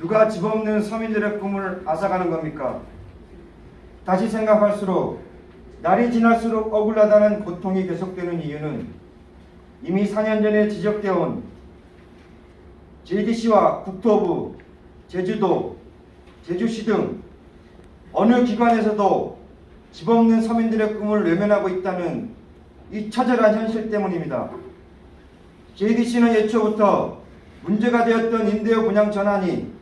누가 집 없는 서민들의 꿈을 앗아가는 겁니까? 다시 생각할수록 날이 지날수록 억울하다는 고통이 계속되는 이유는 이미 4년 전에 지적되어 온 JDC와 국토부, 제주도, 제주시 등 어느 기관에서도 집 없는 서민들의 꿈을 외면하고 있다는 이 처절한 현실 때문입니다. JDC는 예초부터 문제가 되었던 임대료 분양 전환이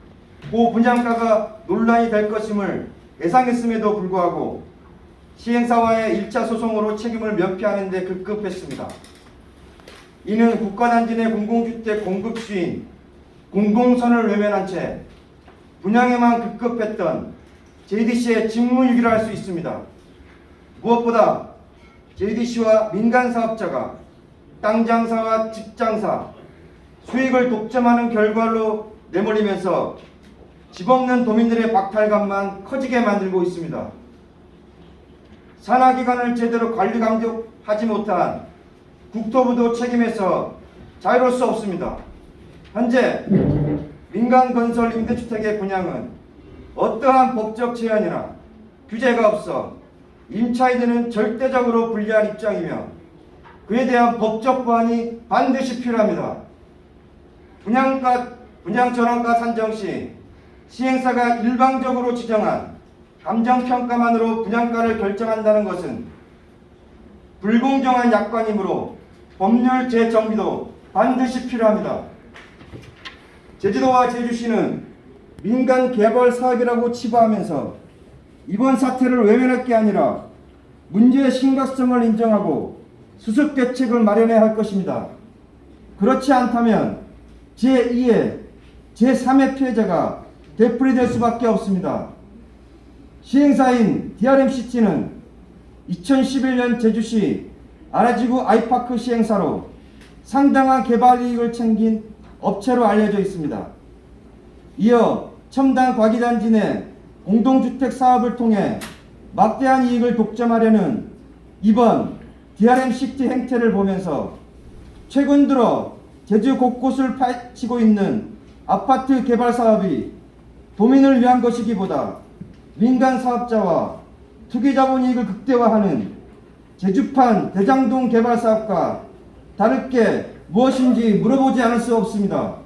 고 분양가가 논란이 될 것임을 예상했음에도 불구하고 시행사와의 1차 소송으로 책임을 면피하는 데 급급했습니다. 이는 국가단지 내 공공주택 공급 수인 공공선을 외면한 채 분양에만 급급했던 JDC의 직무유기를 할 수 있습니다. 무엇보다 JDC와 민간 사업자가 땅 장사와 집 장사, 수익을 독점하는 결과로 내몰리면서 집 없는 도민들의 박탈감만 커지게 만들고 있습니다. 산하기관을 제대로 관리 감독하지 못한 국토부도 책임에서 자유로울 수 없습니다. 현재 민간 건설 임대주택의 분양은 어떠한 법적 제한이나 규제가 없어 임차인들은 절대적으로 불리한 입장이며 그에 대한 법적 보완이 반드시 필요합니다. 분양가 분양 전환가 산정 시 시행사가 일방적으로 지정한 감정평가만으로 분양가를 결정한다는 것은 불공정한 약관이므로 법률 재정비도 반드시 필요합니다. 제주도와 제주시는 민간 개발 사업이라고 치부하면서 이번 사태를 외면할 게 아니라 문제의 심각성을 인정하고 수습 대책을 마련해야 할 것입니다. 그렇지 않다면 제2의 제3의 피해자가 되풀이 될 수밖에 없습니다. 시행사인 DRMCT는 2011년 제주시 아라지구 아이파크 시행사로 상당한 개발 이익을 챙긴 업체로 알려져 있습니다. 이어 첨단 과기단지 내 공동주택 사업을 통해 막대한 이익을 독점하려는 이번 DRMCT 행태를 보면서 최근 들어 제주 곳곳을 파헤치고 있는 아파트 개발 사업이 도민을 위한 것이기보다 민간 사업자와 투기 자본 이익을 극대화하는 제주판 대장동 개발 사업과 다를 게 무엇인지 물어보지 않을 수 없습니다.